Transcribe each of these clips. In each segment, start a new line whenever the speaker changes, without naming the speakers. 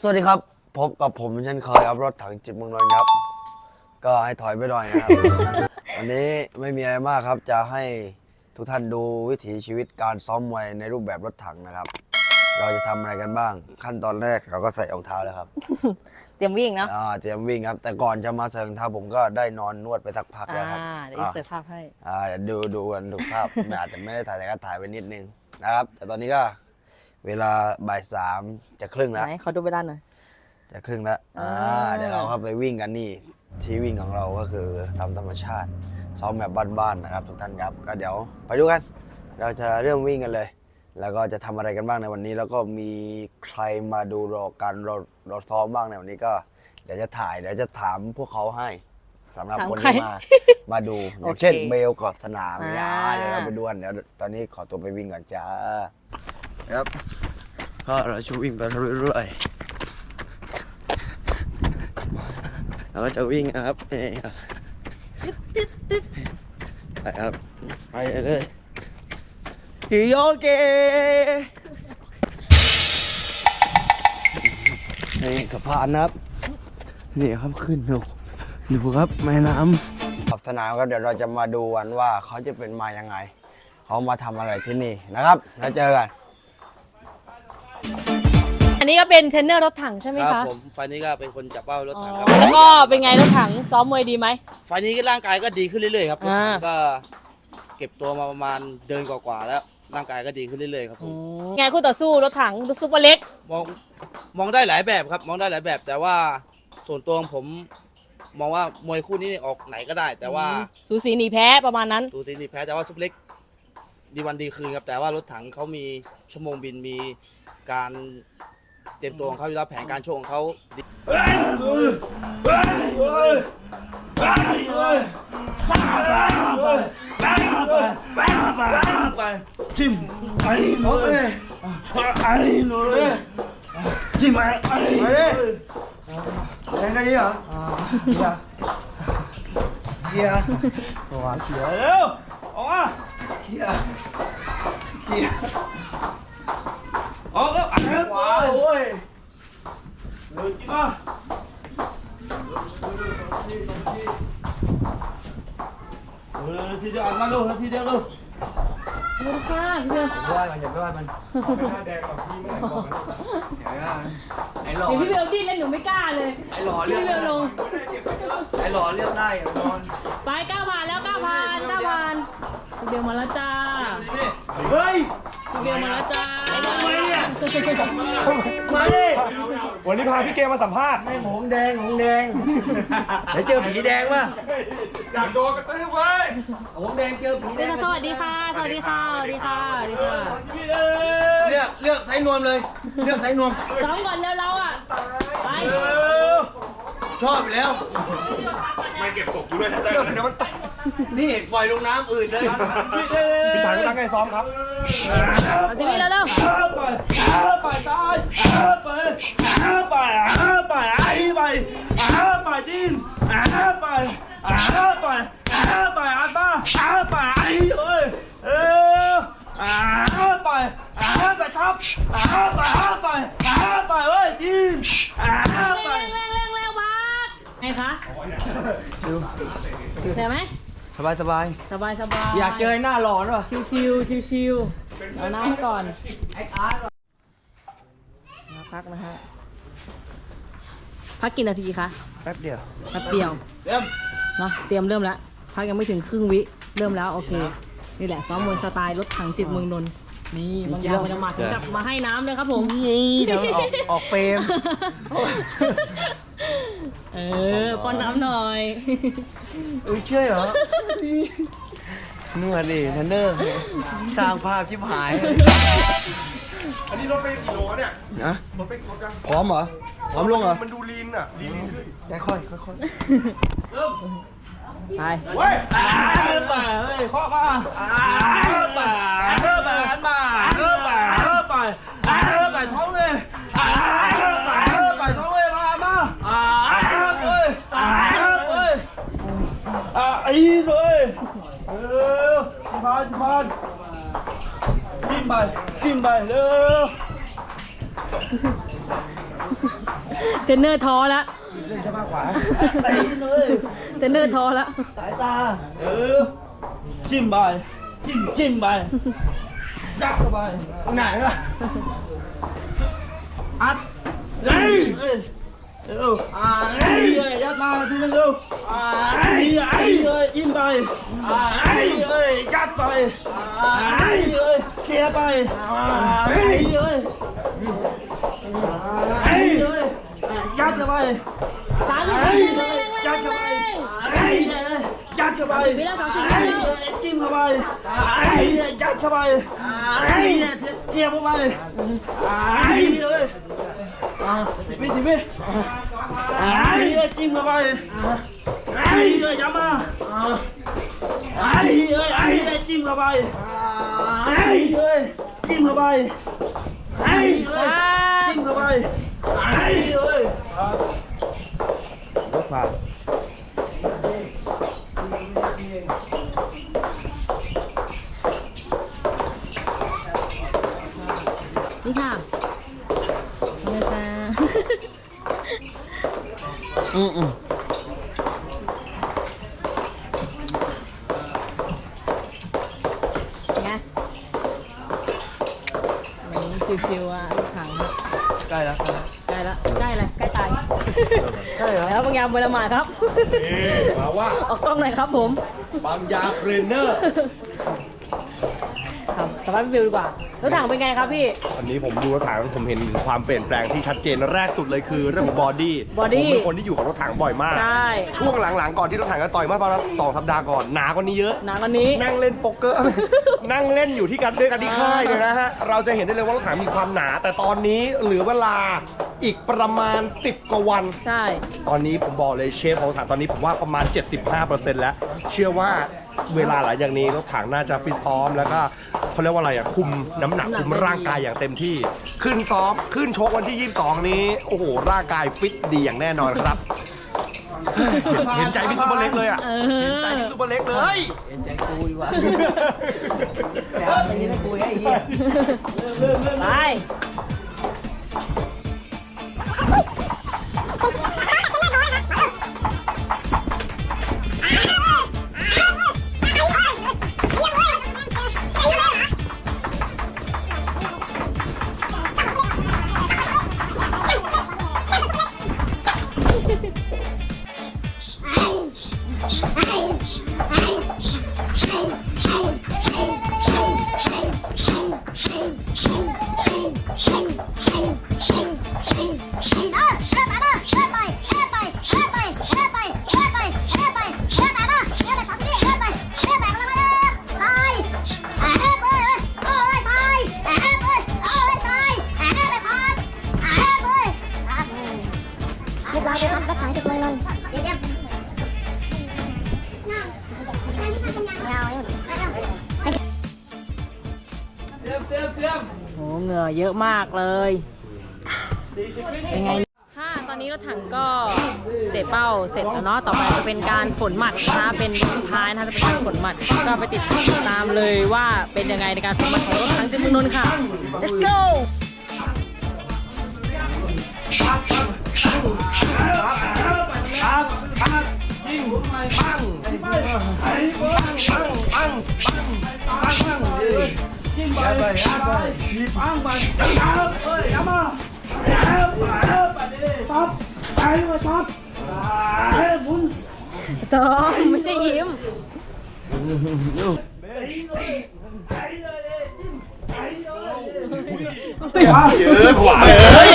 สวัสดีครับ พบกับผมเช่นเคยครับรถถังจิตเมืองนนท์ครับ ก็ให้ถอยไปหน่อยนะครับ วันนี้ไม่มีอะไรมากครับ จะให้ทุกท่านดูวิถีชีวิตการซ้อมมวยในรูปแบบรถถังนะครับ เราจะทำอะไรกันบ้าง ขั้นตอนแรกเราก็ใส่รองเท้าแล้วครับ
เตรียมวิ่งเนาะ
อ่าเตรียมวิ่งครับ แต่ก่อนจะมาใส่รองเท้าผมก็ได้นอนนวดไปสักพักแล้ว
อ่า
ครับ
เดี๋ยวอีเสิร์ฟภาพให้
อ่าเดี๋ยวดูดูกันดูภาพอาจจะไม่ได้ถ่ายแต่ก็ถ่ายไปนิดนึงนะครับ แต่ตอนนี้ก็ เวลาบ่ายสามจะครึ่งแล้ว
ไหนขอดูเวลาหน่อย
จะครึ่งแล้วอ่า
อ่า
เดี๋ยวเราเข้าไปวิ่งกันนี่ที่วิ่งของเราก็คือทำธรรมชาติ ซ้อมแบบบ้านๆนะครับ ทุกท่านครับก็เดี๋ยวไปดูกัน เราจะเริ่มวิ่งกันเลย แล้วก็จะทำอะไรกันบ้างในวันนี้ แล้วก็มีใครมาดูรอการเราเราซ้อมบ้างในวันนี้ก็ เดี๋ยวจะถ่ายเดี๋ยวจะถามพวกเขาให้สำหรับ
ถาม
คน
ใคร
ที่มามาดูอ
โอย่างเค
เช่นเบลกอบสนามเนี่ย
อ่า
เดี๋ยวเราไปดูกันเดี๋ยวตอนนี้ขอตัวไปวิ่งก่อนจ้า ครับก็เราจะวิ่งไปเรื่อยๆเราก็จะวิ่งนะครับนี่ครับไปครับไปเลยฮิโยเกะนี่สะพานนะครับ นี่ครับขึ้นดูดูครับแม่น้ำขอบสนามครับเดี๋ยวเราจะมาดูกันว่าเขาจะเป็นมายังไง เขามาทำอะไรที่นี่นะครับ แล้วเจอกัน
อันนี้ก็เป็นเทรนเนอร์รถถังใช่ไหม
ครั
คะ
บผมไฟล์นี้ก็เป็นคนจับเป้ารถ
อ๋อ
ถังครับ
แล้วก็เป็นไงรถถังซ้อมมวยดีไหม
ไฟล์นี้ก็ร่างกายก็ดีขึ้นเรื่อยๆครับรถ
อ่า
ถังก็เก็บตัวมาประมาณเดินกว่าๆแล้ว ร่างกายก็ดีขึ้นเรื่อยๆครับผ
อื
ม
มไงคู่ต่อสู้รถถังซุปเปอร์เล็ก
มองมองได้หลายแบบครับ มองได้หลายแบบ แต่ว่าส่วนตัวของผมมองว่ามวยคู่นี้ออกไหนก็ได้ แต่ว่า
อืมสูสีหนีแพ้ประมาณนั้น
ตูซีนี่แพ้แต่ว่าซุปเล็กดีวันดีคืนครับแต่ว่ารถถังเขามีชั่วโมงบินมีการ เตรียมตัวของเขาอยู่แล้วแผนการโชว์ของเขาดี
จิ้มไอ้หนูเลยไอ้หนูเลยจิ้มไอ้ไอ้เลยแรงกันดีเหรอเฮียตัวเขียวเร็วออกมาเฮียเฮียออกแล้วไอ้ขวาโอ้ย เดินจิ้มมาเออทีเดียวอ่านมาดูทีเดียวดู
ขอบคุณค่ะเพื่อน
ไหว้มันอย่าไปไหว้มันไอ้หล่อ
เดี๋ยวพี่เบลดิ้นแล้วหนูไม่กล้าเลย
ไอ้หล่อเรียก
เบลลง
ไอ้หล่อเรียกได้อย่านอน
ไปเก้าวผ่านแล้วเก้าวผ่านก้าวผ่านพี่เบลมาแล้วจ้า
เฮ้ย
เบลมาแล้วจ้า
มาดิ
วันนี้พาพี่เกมมาสัมภาษณ์
ไอ้หงแดงหงแดงเดี๋ยวเจอผีแดงป่ะ
อยากโดนกระตือไว้
หงแดงเจอผีแดง
สวัสดีค่ะ สวัสดีค่ะ สวัสดีค่ะ สวัสดีค่ะ
เลือกเลือกไซนวมเลย เลือกไซนวม
ซ้อมก่อนแล้วเราอะ ไป
ชอบแล้ว
ไม่เก็บศพกูด้วยนะเดี๋ยวมัน
นี่ปล่อยลงน้ำอื่นเลย
พี่ชายก็ตั้งใจซ้อมครับ
มาที่นี่แล้วเร็ว
ไปไปตายไปไปไปไอ้ไปไปดินไปไปไปไปอาบ้าไปไอ้เอ้ยเออไปไปทับไปไปไปเว้ยดิน
เร็วเร็วเร็วเร็วพักไงคะเห็นไหม
ส บายสบาย
สบายสบาย
อยากเจอหน้าหล่อป่ะ
ชิวชิวชิวชิวๆเอาน้ำให้ก่อน
ไอ้อาร์ต
มาพักนะฮะพักกี่นาทีคะ
แป๊บเดียว
แป๊บเดียว
เริ่ม
เนาะเตรียมเริ่มแล้วพักยังไม่ถึงครึ่งวิเริ่มแล้วโอเคนี่แหละซ้อมมวยสไตล์รถถังจิตเมืองนนท์นี่บางอย่างมันจะมาถึงกับมาให้น้ำเลยครับผม
นี่เดี๋ยวออกออกเฟรม
เออป้อนน้ำหน่อย
อุ้ยเชื่อเหรอนวดดิเทรนเนอร์สร้างภาพชิบหาย
อันนี้รถไปกี่โลวะเนี่ย
นะ
รถไปรถกัน
พร้อมเหรอพร้อมลงเหรอ
มันดูลีนอะลีนขึ้น
ใจค่อยค่อยค่อย
ไป
เว้ย
ไปเฮ้ยข้อมาไปไปมาไปไปไปท้องเลยไปไปท้องเลยมามาเฮ้ยเฮ้ยไอ้ เลยเออชิบานชิบานกินไปกินไปเร็ว
รนเนอร์ท้อแล้ว
เล่นใช่มากกว่า
เทรนเนอร์ท้อแล้ว
สายตาเออจิ้มไปจิ้มจิ้มไปยัดเข้าไปตรงไหนล่ะอัดเฮ้ยเอ้ยเร็วอ่าเฮ้ยเอ้ยยัดมาทีนึงเร็ว อ่าเฮ้ยเอ้ยเอ้ยยิ้มไปอ่าเฮ้ยเอ้ยยัดไปอ่าเฮ้ยเอ้ยเคลียร์ไปอ่าเฮ้ยเอ้ยไอ่าเฮ้ยเอ้ยยัดเข้าไป
สามสิบ
เฮ้ยเอ้ย
ยัดเข้า
เข้า
ไป
ไปเฮ้ยเอ้ยยัดเข้าไป
วิแล้วสามสิบ
เฮ้ย
วิแล้ว
เอ้ยจิ้มเข้าไปเฮ้ยเอ้ยยัดเข้าไปเฮ้ยเอ้ยเทียบเข้าไปเฮ้ยเอ้ยสิบวิสิบวิไอ้เอ้ยจิ้มเข้าไป ai ơi dám à? Ờ. ai ơi ai ờ. ơi chim gà bay ai ờ. ơi chim gà bay ai
ơi chim gà bay ai ơi.
Bước vào. Đi nào.
Ừ ừ. อืมฟิวๆอะลูกถัง
ใกล้แล้ว
ใกล้ละใกล้เลยใกล้ตายใกล้แล้วบางยามเวลามาครับ
มาว่า
ออกกล้องหน่อยครับผม
บางยาเทรนเนอร์
ครับสภาพวิวดีกว่า แล้วถังเป็นไงครับพี่
อันนี้ผมดูรถถังผมเห็นถึงความเปลี่ยนแปลงที่ชัดเจนแรกสุดเลยคือเรื่องของบอดี้
Body
ผมเป็นคนที่อยู่กับรถถังบ่อยมาก
ใช่
ช่วงหลังๆก่อนที่รถถังจะต่อยเมื่อประมาณสองสัปดาห์ก่อนหนากว่านี้เยอะ
หนังอันนี้
นั่งเล่นโป๊กเกอร์ นั่งเล่นอยู่ที่กันด้วยกันที่ค่ายเลยนะฮะ เราจะเห็นได้เลยว่า รถถังมีความหนา แต่ตอนนี้เหลือเวลาอีกประมาณ 10 กว่าวัน
ใช่
ตอนนี้ผมบอกเลยเชฟของรถถังตอนนี้ผมว่าประมาณ 75%แล้ว เชื่อว่าเวลาหลังจากนี้รถถังน่าจะฟิตซ้อมแล้วก็เขาเรียกว่าอะไรอะคุมน้ำหนักคุมร่างกายอย่างเต็มที่ ขึ้นซ้อมขึ้นชกวันที่ 22 นี้ โอ้โห ร่างกายฟิตดีอย่างแน่นอนครับ เห็นใจพี่ซุปเปอร์เล็กเลยอะ
เออ
เห็นใจพี่ซุปเปอร์เล็กเลย
เอ็นใจกูดีกว่าแต่เอาตีนะกูให้เหี้ย
ไป โหเหงื่อเยอะมากเลย
สี่สิบวิ
เป็นไงค่ะตอนนี้รถถังก็เตะเป้าเสร็จแล้วเนาะต่อไปจะเป็นการฝนหมัดนะคะเป็นยกสุดท้ายนะคะจะเป็นการฝนหมัดก็ไปติดตามเลยว่าเป็นยังไงในการฝนหมัดของรถถังจิตรเมืองนนท์ค่ะ let's go
ครับปังยิงปังปังปังปังปังปังปังปัง
Yapar, yapar. Bang bang. Yapar, öyle yapar. Yapar, yapar. Top. Ay, top. Ay, bun. จอมไม่ใช่ยิ้ม
Ay, öyle. Ay, öyle. Ay, öyle.
เยอะขวาเลย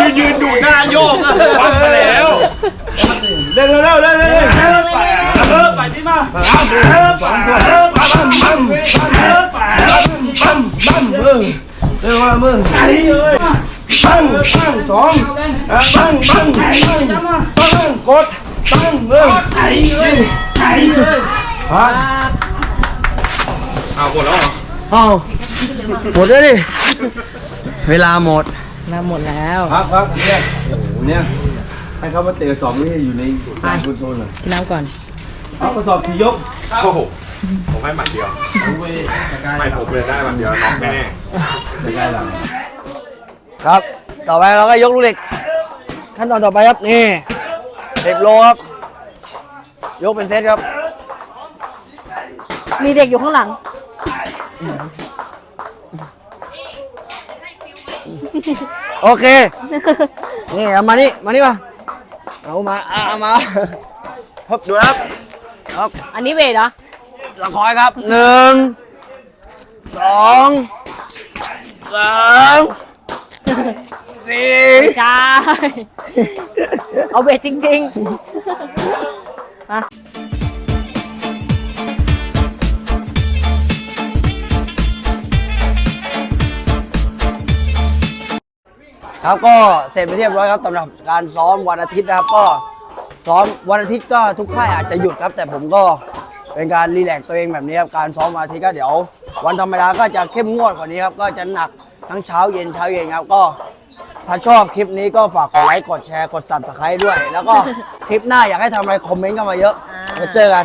ยืนยืนดูหน้าโยกอะฟังแล้ว
เร็วเร็วเร็วเร็วเร็วเร็ว Yapar, yapar. Yapar, yapar. Yapar, yapar. Yapar, yapar. มามึงไอ้เอ้ยปั้งปั้งสองปั้งปั้งปั้งปั้งกดปั้งมึงไอ้เอ้ยไอ้เอ้ยฮะ
เอาหมดแล้วเหรอ
เอาหมดแล้วดิเวลาหมด
น้ำหมดแล้ว
พักพักเนี่ยโอ้โหเนี่ยให้เขามาเตะสอบนี่อยู่ในการคอนโทรลหน่อย
กินน้ำก่อน
เอากระสอบสี่ยก
โอ้โหผมให้หมัดเดียว
เอาไปจัดการ
ไม่ผมเลยได้หมัดเดียวน็อกแน่
ไม่ได้หลัง
ครับ ต่อไปเราก็ยกลูกเหล็ก ขั้นตอนต่อไปครับ นี่เด็กโลครับ ยกเป็นเซตครับ
มีเด็กอยู่ข้างหลัง
โอเค นี่เอามานี่มานี่มาเอามาอะเอามาครับดูนะครับครับ
อันนี้เวทเหรอ
ละคอยครับหนึ่งสอง สามสี่
ไม่ใช่ เอาเวทจริงๆอะ
ครับก็เสร็จไปเรียบร้อยครับสำหรับการซ้อมวันอาทิตย์นะครับก็ซ้อมวันอาทิตย์ก็ทุกค่ายอาจจะหยุดครับ แต่ผมก็เป็นการรีแลกซ์ตัวเองแบบนี้ครับการซ้อมวันอาทิตย์ก็เดี๋ยว วันธรรมดาก็จะเข้มงวดกว่านี้ครับ ก็จะหนักทั้งเช้าเย็นเช้าเย็นครับก็ ถ้าชอบคลิปนี้ก็ฝากกดไลค์กดแชร์กดซับสไครต์ด้วย แล้วก็คลิปหน้าอยากให้ทำอะไรคอมเมนต์กันมาเยอะ
อ่า
แล้เจอกัน